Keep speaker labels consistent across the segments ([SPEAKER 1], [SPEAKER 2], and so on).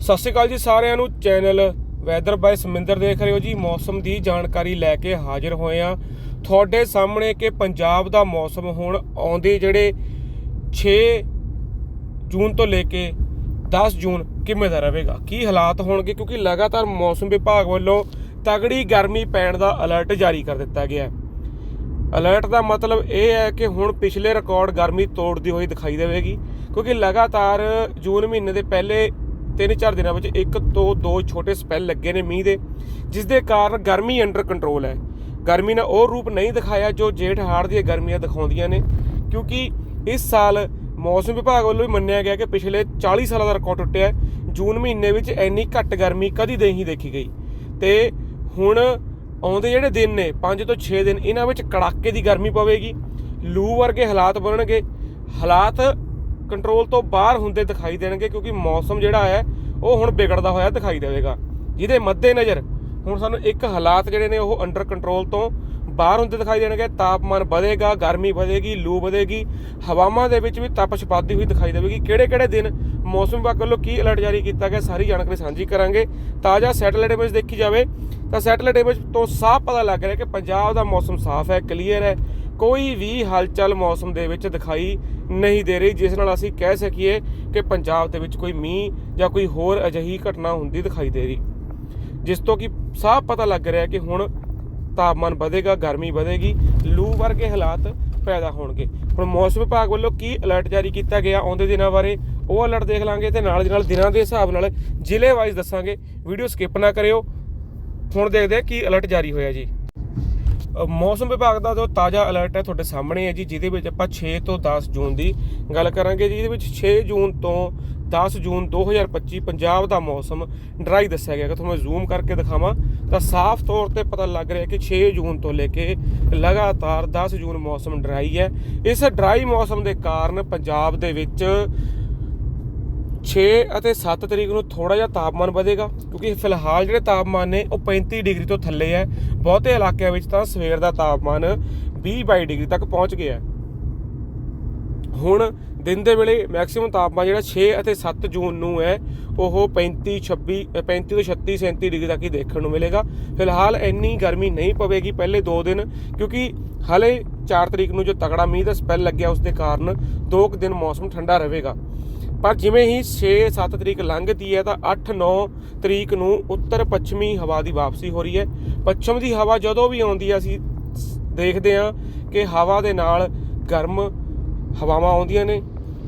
[SPEAKER 1] ਸਤਿ ਸ਼੍ਰੀ ਅਕਾਲ ਜੀ ਸਾਰਿਆਂ ਨੂੰ। ਚੈਨਲ ਵੈਦਰ ਬਾਈ ਸਮਿੰਦਰ ਦੇਖ ਰਹੇ ਹੋ ਜੀ। ਮੌਸਮ ਦੀ ਜਾਣਕਾਰੀ ਲੈ ਕੇ ਹਾਜ਼ਰ ਹੋਏ ਆ ਤੁਹਾਡੇ ਸਾਹਮਣੇ ਕਿ ਪੰਜਾਬ ਦਾ ਮੌਸਮ ਹੁਣ ਆਉਂਦੇ ਜਿਹੜੇ 6 ਜੂਨ ਤੋਂ ਲੈ ਕੇ 10 ਜੂਨ ਕਿਵੇਂ ਦਾ ਰਹੇਗਾ? ਕੀ ਹਾਲਾਤ ਹੋਣਗੇ? ਕਿਉਂਕਿ ਲਗਾਤਾਰ ਮੌਸਮ ਵਿਭਾਗ ਵੱਲੋਂ ਤਗੜੀ ਗਰਮੀ ਪੈਣ ਦਾ ਅਲਰਟ ਜਾਰੀ ਕਰ ਦਿੱਤਾ ਗਿਆ ਹੈ। ਅਲਰਟ ਦਾ ਮਤਲਬ ਇਹ ਹੈ ਕਿ ਹੁਣ ਪਿਛਲੇ ਰਿਕਾਰਡ ਗਰਮੀ ਤੋੜਦੀ ਹੋਈ ਦਿਖਾਈ ਦੇਵੇਗੀ। ਕਿਉਂਕਿ ਲਗਾਤਾਰ ਜੂਨ ਮਹੀਨੇ ਦੇ ਪਹਿਲੇ 3-4 ਦਿਨਾਂ ਵਿੱਚ ਇੱਕ ਤੋਂ ਦੋ ਛੋਟੇ ਸਪੈਲ ਲੱਗੇ ਨੇ ਮੀਂਹ ਦੇ ਜਿਸ ਦੇ ਕਾਰਨ ਗਰਮੀ ਅੰਡਰ ਕੰਟਰੋਲ ਹੈ। ਗਰਮੀ ਨੇ ਉਹ ਰੂਪ ਨਹੀਂ ਦਿਖਾਇਆ ਜੋ ਜੇਠ ਹਾੜ ਦੀਆਂ ਗਰਮੀਆਂ ਦਿਖਾਉਂਦੀਆਂ ਨੇ, ਕਿਉਂਕਿ ਇਸ ਸਾਲ ਮੌਸਮ ਵਿਭਾਗ ਵੱਲੋਂ ਵੀ ਮੰਨਿਆ ਗਿਆ ਕਿ ਪਿਛਲੇ 40 ਸਾਲਾਂ ਦਾ ਰਿਕਾਰਡ ਟੁੱਟਿਆ ਜੂਨ ਮਹੀਨੇ ਵਿੱਚ ਇੰਨੀ ਘੱਟ ਗਰਮੀ ਕਦੀ ਨਹੀਂ ਦੇਖੀ ਗਈ। ਤੇ ਹੁਣ ਆਉਂਦੇ ਜਿਹੜੇ ਦਿਨ ਨੇ 5 ਤੋਂ 6 ਦਿਨ, ਇਹਨਾਂ ਵਿੱਚ ਕੜਾਕੇ ਦੀ ਗਰਮੀ ਪਵੇਗੀ। ਲੂ ਵਰਗੇ ਹਾਲਾਤ ਬਣਨਗੇ। ਹਾਲਾਤ ਕੰਟਰੋਲ ਤੋਂ ਬਾਹਰ ਹੁੰਦੇ ਦਿਖਾਈ ਦੇਣਗੇ ਕਿਉਂਕਿ ਮੌਸਮ ਜਿਹੜਾ ਹੈ, ਉਹ ਹੁਣ ਵਿਗੜਦਾ ਹੋਇਆ ਦਿਖਾਈ ਦੇਵੇਗਾ। ਜਿਹਦੇ ਮੱਦੇ ਨਜ਼ਰ ਹੁਣ ਸਾਨੂੰ ਇੱਕ ਹਾਲਾਤ ਜਿਹੜੇ ਨੇ, ਉਹ ਅੰਡਰ ਕੰਟਰੋਲ ਤੋਂ ਬਾਹਰ ਹੁੰਦੇ ਦਿਖਾਈ ਦੇਣਗੇ। ਤਾਪਮਾਨ ਵਧੇਗਾ, ਗਰਮੀ ਵਧੇਗੀ, ਲੂ ਵਧੇਗੀ। ਹਵਾਵਾਂ ਦੇ ਵਿੱਚ ਵੀ ਤਪਸ਼ ਵੱਧਦੀ ਹੋਈ ਦਿਖਾਈ ਦੇਵੇਗੀ। ਕਿਹੜੇ ਕਿਹੜੇ ਦਿਨ ਮੌਸਮ ਵਿਭਾਗ ਵੱਲੋਂ ਕੀ ਅਲਰਟ ਜਾਰੀ ਕੀਤਾ ਗਿਆ, ਸਾਰੀ ਜਾਣਕਾਰੀ ਸਾਂਝੀ ਕਰਾਂਗੇ। ਤਾਜ਼ਾ ਸੈਟੇਲਾਈਟ ਇਮੇਜ ਦੇਖੀ ਜਾਵੇ, ਤਾਂ ਸੈਟੇਲਾਈਟ ਇਮੇਜ ਤੋਂ ਸਾਫ਼ ਪਤਾ ਲੱਗ ਰਿਹਾ ਕਿ ਪੰਜਾਬ ਦਾ ਮੌਸਮ ਸਾਫ਼ ਹੈ ਕਲੀਅਰ ਹੈ। ਕੋਈ ਵੀ ਹਲਚਲ ਮੌਸਮ ਦੇ ਵਿੱਚ ਦਿਖਾਈ ਨਹੀਂ ਦੇ ਰਹੀ, ਜਿਸ ਨਾਲ ਅਸੀਂ ਕਹਿ ਸਕੀਏ ਕਿ ਪੰਜਾਬ ਦੇ ਵਿੱਚ ਕੋਈ ਮੀਂਹ ਜਾਂ ਕੋਈ ਹੋਰ ਅਜਿਹੀ ਘਟਨਾ ਹੁੰਦੀ ਦਿਖਾਈ ਦੇ ਰਹੀ। ਜਿਸ ਤੋਂ ਕਿ ਸਾਫ਼ ਪਤਾ ਲੱਗ ਰਿਹਾ ਕਿ ਹੁਣ ਤਾਪਮਾਨ ਵਧੇਗਾ, ਗਰਮੀ ਵਧੇਗੀ, ਲੂ ਵਰਗੇ ਹਾਲਾਤ ਪੈਦਾ ਹੋਣਗੇ। ਹੁਣ ਮੌਸਮ ਵਿਭਾਗ ਵੱਲੋਂ ਕੀ ਅਲਰਟ ਜਾਰੀ ਕੀਤਾ ਗਿਆ ਆਉਂਦੇ ਦਿਨਾਂ ਬਾਰੇ, ਉਹ ਅਲਰਟ ਦੇਖ ਲਾਂਗੇ ਤੇ ਨਾਲ ਦੀ ਨਾਲ ਦਿਨਾਂ ਦੇ ਹਿਸਾਬ ਨਾਲ ਜ਼ਿਲ੍ਹੇ ਵਾਈਜ਼ ਦੱਸਾਂਗੇ। ਵੀਡੀਓ ਸਕਿਪ ਨਾ ਕਰਿਓ। ਹੁਣ ਦੇਖਦੇ ਹਾਂ ਕੀ ਅਲਰਟ ਜਾਰੀ ਹੋਇਆ ਜੀ। ਮੌਸਮ ਵਿਭਾਗ ਦਾ ਜੋ ਤਾਜ਼ਾ ਅਲਰਟ ਹੈ ਤੁਹਾਡੇ ਸਾਹਮਣੇ ਹੈ ਜੀ, ਜਿਹਦੇ ਵਿੱਚ ਆਪਾਂ 6 ਤੋਂ 10 ਜੂਨ ਦੀ ਗੱਲ ਕਰਾਂਗੇ ਜਿਹਦੇ ਵਿੱਚ 6 ਜੂਨ ਤੋਂ 10 ਜੂਨ 2025 ਪੰਜਾਬ ਦਾ ਮੌਸਮ ਡਰਾਈ ਦੱਸਿਆ ਗਿਆ। ਕਿ ਤੁਹਾਨੂੰ ਜ਼ੂਮ ਕਰਕੇ ਦਿਖਾਵਾਂ, ਤਾਂ ਸਾਫ਼ ਤੌਰ ਤੇ ਪਤਾ ਲੱਗ ਰਿਹਾ ਕਿ 6 ਜੂਨ ਤੋਂ ਲੈ ਕੇ ਲਗਾਤਾਰ 10 ਜੂਨ ਮੌਸਮ ਡਰਾਈ ਹੈ। ਇਸ ਡਰਾਈ ਮੌਸਮ ਦੇ ਕਾਰਨ ਪੰਜਾਬ ਦੇ ਵਿੱਚ 6 ਅਤੇ 7 ਤਰੀਕ ਨੂੰ ਥੋੜਾ ਜਿਹਾ ਤਾਪਮਾਨ ਵਧੇਗਾ ਕਿਉਂਕਿ ਫਿਲਹਾਲ ਜਿਹੜੇ ਤਾਪਮਾਨ ਨੇ ਉਹ 35 ਡਿਗਰੀ ਤੋਂ ਥੱਲੇ ਹੈ। ਬਹੁਤੇ ਇਲਾਕਿਆਂ ਵਿੱਚ ਤਾਂ ਸਵੇਰ ਦਾ ਤਾਪਮਾਨ 20-22 ਡਿਗਰੀ ਤੱਕ ਪਹੁੰਚ ਗਿਆ ਹੈ। ਹੁਣ ਦਿਨ ਦੇ ਵੇਲੇ ਮੈਕਸਿਮਮ ਤਾਪਮਾਨ ਜਿਹੜਾ 6 ਅਤੇ 7 ਜੂਨ ਨੂੰ ਹੈ ਉਹ 35 26 ਅ, 35 ਤੋਂ 36 37 ਡਿਗਰੀ ਤੱਕ ਹੀ ਦੇਖਣ ਨੂੰ ਮਿਲੇਗਾ। ਫਿਲਹਾਲ ਇੰਨੀ ਗਰਮੀ ਨਹੀਂ ਪਵੇਗੀ ਪਹਿਲੇ 2 ਦਿਨ ਕਿਉਂਕਿ ਹਲੇ 4 ਤਰੀਕ ਨੂੰ ਜੋ ਤਗੜਾ ਮੀਂਹ ਦਾ ਸਪੈਲ ਲੱਗਿਆ ਉਸ ਦੇ ਕਾਰਨ 2 ਦਿਨ ਮੌਸਮ ਠੰਡਾ ਰਹੇਗਾ। ਪਰ ਜਿਵੇਂ ਹੀ 6-7 ਤਰੀਕ ਲੰਘਦੀ ਹੈ ਤਾਂ 8-9 ਤਰੀਕ ਨੂੰ ਉੱਤਰ ਪੱਛਮੀ ਹਵਾ ਦੀ ਵਾਪਸੀ ਹੋ ਰਹੀ ਹੈ। ਪੱਛਮ ਦੀ ਹਵਾ ਜਦੋਂ ਵੀ ਆਉਂਦੀ ਹੈ, ਅਸੀਂ ਦੇਖਦੇ ਹਾਂ ਕਿ ਹਵਾ ਦੇ ਨਾਲ ਗਰਮ ਹਵਾਵਾਂ ਆਉਂਦੀਆਂ ਨੇ।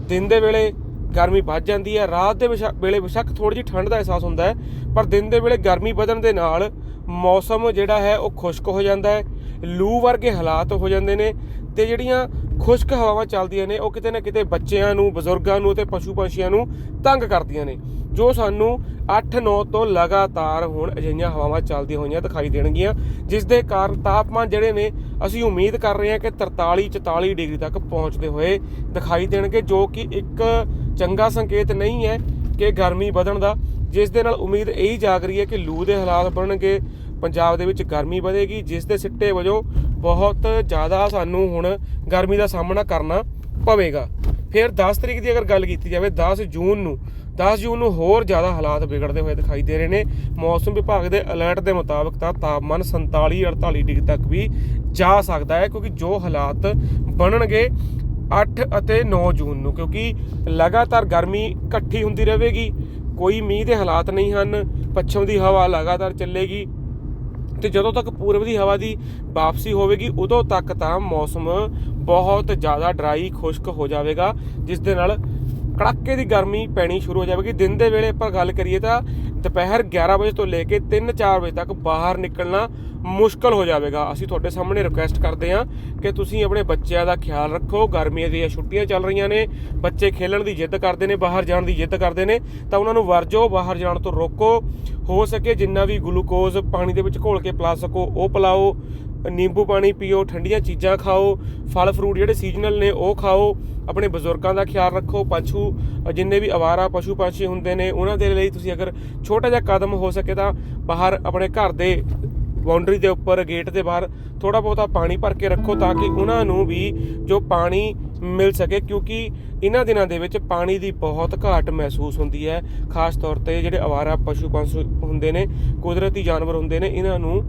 [SPEAKER 1] ਦਿਨ ਦੇ ਵੇਲੇ ਗਰਮੀ ਵੱਧ ਜਾਂਦੀ ਹੈ, ਰਾਤ ਦੇ ਵਿਸ਼ਾ- ਵੇਲੇ ਬੇਸ਼ੱਕ ਥੋੜੀ ਜਿਹੀ ਠੰਡ ਦਾ ਅਹਿਸਾਸ ਹੁੰਦਾ ਹੈ, ਪਰ ਦਿਨ ਦੇ ਵੇਲੇ ਗਰਮੀ ਵਧਣ ਦੇ ਨਾਲ ਮੌਸਮ ਜਿਹੜਾ ਹੈ, ਉਹ ਖੁਸ਼ਕ ਹੋ ਜਾਂਦਾ ਹੈ, ਲੂ ਵਰਗੇ ਹਾਲਾਤ ਹੋ ਜਾਂਦੇ ਨੇ ਤੇ ਜਿਹੜੀਆਂ ਖੁਸ਼ਕ ਹਵਾਵਾਂ ਚੱਲਦੀਆਂ ਨੇ, ਉਹ ਕਿਤੇ ਨਾ ਕਿਤੇ ਬੱਚਿਆਂ ਨੂੰ, ਬਜ਼ੁਰਗਾਂ ਨੂੰ ਅਤੇ ਪਸ਼ੂ ਪੰਛੀਆਂ ਨੂੰ ਤੰਗ ਕਰਦੀਆਂ ਨੇ, ਜੋ ਸਾਨੂੰ 8-9 ਤੋਂ ਲਗਾਤਾਰ ਹੁਣ ਅਜਿਹੀਆਂ ਹਵਾਵਾਂ ਚੱਲਦੀਆਂ ਹੋਈਆਂ ਦਿਖਾਈ ਦੇਣਗੀਆਂ ਜਿਸ ਦੇ ਕਾਰਨ ਤਾਪਮਾਨ ਜਿਹੜੇ ਨੇ, ਅਸੀਂ ਉਮੀਦ ਕਰ ਰਹੇ ਹਾਂ ਕਿ 43-44 ਡਿਗਰੀ ਤੱਕ ਪਹੁੰਚਦੇ ਹੋਏ ਦਿਖਾਈ ਦੇਣਗੇ, ਜੋ ਕਿ ਇੱਕ ਚੰਗਾ ਸੰਕੇਤ ਨਹੀਂ ਹੈ ਕਿ ਗਰਮੀ ਵਧਣ ਦਾ ਜਿਸ ਦੇ ਨਾਲ ਉਮੀਦ ਇਹੀ ਜਾਗ ਰਹੀ ਹੈ ਕਿ ਲੂ ਦੇ ਹਾਲਾਤ ਬਣਨਗੇ, ਪੰਜਾਬ ਦੇ ਵਿੱਚ ਗਰਮੀ ਵਧੇਗੀ ਜਿਸ ਦੇ ਸਿੱਟੇ ਵਜੋਂ ਬਹੁਤ ਜ਼ਿਆਦਾ ਸਾਨੂੰ ਹੁਣ ਗਰਮੀ ਦਾ ਸਾਹਮਣਾ ਕਰਨਾ ਪਵੇਗਾ। ਫਿਰ 10 ਤਰੀਕ ਦੀ ਅਗਰ ਗੱਲ ਕੀਤੀ ਜਾਵੇ 10 ਜੂਨ ਨੂੰ 10 ਜੂਨ ਨੂੰ ਹੋਰ ਜ਼ਿਆਦਾ ਹਾਲਾਤ ਵਿਗੜਦੇ ਹੋਏ ਦਿਖਾਈ ਦੇ ਰਹੇ ਨੇ। ਮੌਸਮ ਵਿਭਾਗ ਦੇ ਅਲਰਟ ਦੇ ਮੁਤਾਬਕ ਤਾਂ ਤਾਪਮਾਨ 47 48 ਡਿਗਰੀ ਤੱਕ ਵੀ ਜਾ ਸਕਦਾ ਹੈ, ਕਿਉਂਕਿ ਜੋ ਹਾਲਾਤ ਬਣਨਗੇ 8 ਅਤੇ 9 ਜੂਨ ਨੂੰ, ਕਿਉਂਕਿ ਲਗਾਤਾਰ ਗਰਮੀ ਇਕੱਠੀ ਹੁੰਦੀ ਰਹੇਗੀ, ਕੋਈ ਮੀਂਹ ਦੇ ਹਾਲਾਤ ਨਹੀਂ ਹਨ, ਪੱਛਮ ਦੀ ਹਵਾ ਲਗਾਤਾਰ ਚੱਲੇਗੀ ਤੇ ਜਦੋਂ ਤੱਕ ਪੂਰਬ ਦੀ ਹਵਾ ਦੀ ਵਾਪਸੀ ਹੋਵੇਗੀ, ਉਦੋਂ ਤੱਕ ਤਾਂ ਮੌਸਮ ਬਹੁਤ ਜ਼ਿਆਦਾ ਡਰਾਈ, ਖੁਸ਼ਕ ਹੋ ਜਾਵੇਗਾ, ਜਿਸ ਦੇ ਨਾਲ ਕੜਾਕੇ ਦੀ ਗਰਮੀ ਪੈਣੀ ਸ਼ੁਰੂ ਹੋ ਜਾਵੇਗੀ। ਦਿਨ ਦੇ ਵੇਲੇ ਆਪਾਂ ਗੱਲ ਕਰੀਏ ਤਾਂ ਦੁਪਹਿਰ 11 ਵਜੇ ਤੋਂ ਲੈ ਕੇ 3-4 ਵਜੇ ਤੱਕ ਬਾਹਰ ਨਿਕਲਣਾ ਮੁਸ਼ਕਲ ਹੋ ਜਾਵੇਗਾ। ਅਸੀਂ ਤੁਹਾਡੇ ਸਾਹਮਣੇ ਰਿਕੁਐਸਟ ਕਰਦੇ ਹਾਂ ਕਿ ਤੁਸੀਂ ਆਪਣੇ ਬੱਚਿਆਂ ਦਾ ਖਿਆਲ ਰੱਖੋ। ਗਰਮੀਆਂ ਦੀਆਂ ਛੁੱਟੀਆਂ ਚੱਲ ਰਹੀਆਂ ਨੇ। ਬੱਚੇ ਖੇਲਣ ਦੀ ਜਿੱਦ ਕਰਦੇ ਨੇ, ਬਾਹਰ ਜਾਣ ਦੀ ਜਿੱਦ ਕਰਦੇ ਨੇ। ਤਾਂ ਉਹਨਾਂ ਨੂੰ ਵਰਜੋ, ਬਾਹਰ ਜਾਣ ਤੋਂ ਰੋਕੋ। ਹੋ ਸਕੇ ਜਿੰਨਾ ਵੀ ਗਲੂਕੋਜ਼ ਪਾਣੀ ਦੇ ਵਿੱਚ ਘੋਲ ਕੇ ਪਿਲਾ ਸਕੋ, ਉਹ ਪਿਲਾਓ। ਨਿੰਬੂ ਪਾਣੀ ਪੀਓ, ਠੰਡੀਆਂ ਚੀਜ਼ਾਂ ਖਾਓ, ਫਲ ਫਰੂਟ ਜਿਹੜੇ ਸੀਜ਼ਨਲ ਨੇ ਉਹ ਖਾਓ, ਆਪਣੇ ਬਜ਼ੁਰਗਾਂ ਦਾ ਖਿਆਲ ਰੱਖੋ ਪਸ਼ੂ ਜਿੰਨੇ ਵੀ ਅਵਾਰਾ ਪਸ਼ੂ ਪੰਛੀ ਹੁੰਦੇ ਨੇ, ਉਹਨਾਂ ਦੇ ਲਈ ਤੁਸੀਂ ਅਗਰ ਛੋਟਾ ਜਿਹਾ ਕਦਮ ਹੋ ਸਕੇ ਤਾਂ ਬਾਹਰ ਆਪਣੇ ਘਰ ਦੇ ਬਾਉਂਡਰੀ ਦੇ ਉੱਪਰ ਗੇਟ ਦੇ ਬਾਹਰ ਥੋੜਾ ਬਹੁਤਾ ਪਾਣੀ ਭਰ ਕੇ ਰੱਖੋ ਤਾਂ ਕਿ ਉਹਨਾਂ ਨੂੰ ਵੀ ਜੋ ਪਾਣੀ ਮਿਲ ਸਕੇ ਕਿਉਂਕਿ ਇਹਨਾਂ ਦਿਨਾਂ ਦੇ ਵਿੱਚ ਪਾਣੀ ਦੀ ਬਹੁਤ ਘਾਟ ਮਹਿਸੂਸ ਹੁੰਦੀ ਹੈ। ਖਾਸ ਤੌਰ ਤੇ ਜਿਹੜੇ ਅਵਾਰਾ ਪਸ਼ੂ ਪੰਛੀ ਹੁੰਦੇ ਨੇ, ਕੁਦਰਤੀ ਜਾਨਵਰ ਹੁੰਦੇ ਨੇ, ਇਹਨਾਂ ਨੂੰ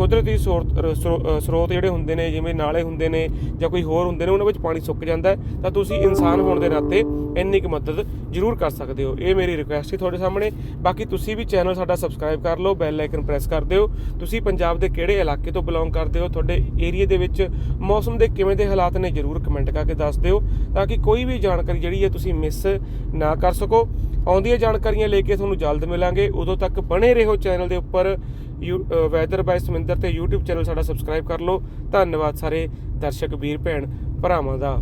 [SPEAKER 1] ਕੁਦਰਤੀ ਸੋਰ- ਸਰੋ- ਸਰੋਤ ਜਿਹੜੇ ਹੁੰਦੇ ਨੇ, ਜਿਵੇਂ ਨਾਲੇ ਹੁੰਦੇ ਨੇ ਜਾਂ ਕੋਈ ਹੋਰ ਹੁੰਦੇ ਨੇ, ਉਹਨਾਂ ਵਿੱਚ ਪਾਣੀ ਸੁੱਕ ਜਾਂਦਾ ਤਾਂ ਤੁਸੀਂ ਇਨਸਾਨ ਹੋਣ ਦੇ ਨਾਤੇ ਇੰਨੀ ਕੁ ਮਦਦ ਜ਼ਰੂਰ ਕਰ ਸਕਦੇ ਹੋ। ਇਹ ਮੇਰੀ ਰਿਕੁਐਸਟ ਸੀ ਤੁਹਾਡੇ ਸਾਹਮਣੇ। ਬਾਕੀ ਤੁਸੀਂ ਵੀ ਚੈਨਲ ਸਾਡਾ ਸਬਸਕ੍ਰਾਈਬ ਕਰ ਲਓ ਬੈਲ ਆਈਕਨ ਪ੍ਰੈਸ ਕਰ ਦਿਓ। ਤੁਸੀਂ ਪੰਜਾਬ ਦੇ ਕਿਹੜੇ ਇਲਾਕੇ ਤੋਂ ਬਿਲੋਂਗ ਕਰਦੇ ਹੋ, ਤੁਹਾਡੇ ਏਰੀਆ ਦੇ ਵਿੱਚ ਮੌਸਮ ਦੇ ਕਿਵੇਂ ਦੇ ਹਾਲਾਤ ਨੇ, ਜ਼ਰੂਰ ਕਮੈਂਟ ਕਰਕੇ ਦੱਸ ਦਿਓ। ਤਾਂ ਕਿ ਕੋਈ ਵੀ ਜਾਣਕਾਰੀ ਜਿਹੜੀ ਹੈ ਤੁਸੀਂ ਮਿਸ ਨਾ ਕਰ ਸਕੋ। ਆਉਂਦੀਆਂ ਜਾਣਕਾਰੀਆਂ ਲੈ ਕੇ ਤੁਹਾਨੂੰ ਜਲਦ ਮਿਲਾਂਗੇ। ਉਦੋਂ ਤੱਕ ਬਣੇ ਰਹੋ ਚੈਨਲ ਦੇ ਉੱਪਰ। ਵੈਦਰ ਬਾਈ ਸਮਿੰਦਰ ਤੇ YouTube ਚੈਨਲ ਸਾਡਾ ਸਬਸਕ੍ਰਾਈਬ ਕਰ ਲਓ। ਧੰਨਵਾਦ ਸਾਰੇ ਦਰਸ਼ਕ, ਵੀਰ, ਭੈਣ, ਭਰਾਵਾਂ ਦਾ।